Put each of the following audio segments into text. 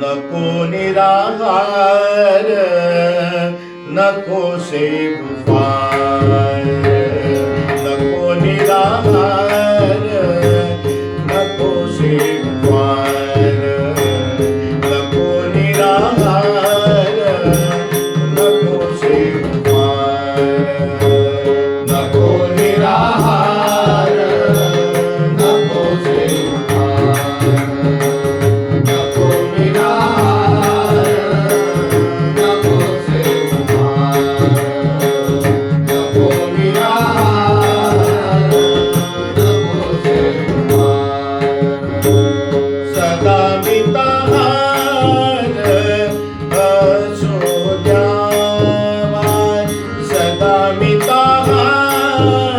नको निराहार नको से गुफा। আমি তাহার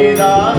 नको निराहार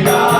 이라